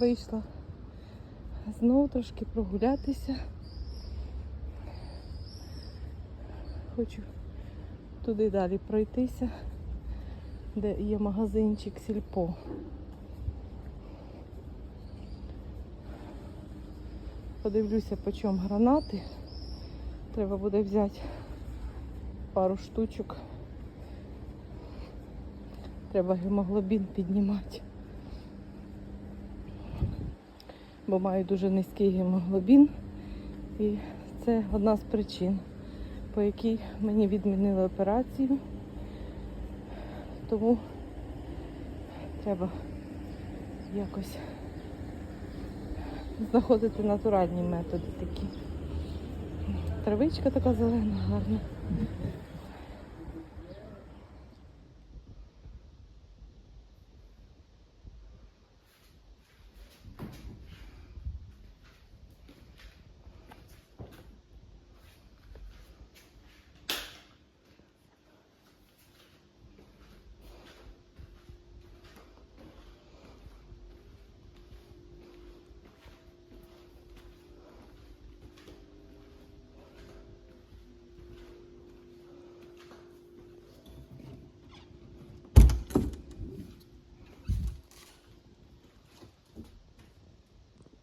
вийшла знову трошки прогулятися. Хочу туди далі пройтися, де є магазинчик Сільпо. Подивлюся, по чому гранати. Треба буде взяти пару штучок. Треба гемоглобін піднімати. Бо маю дуже низький гемоглобін. І це одна з причин, по якій мені відмінили операцію. Тому треба якось знаходити натуральні методи такі. Травичка така зелена, гарна.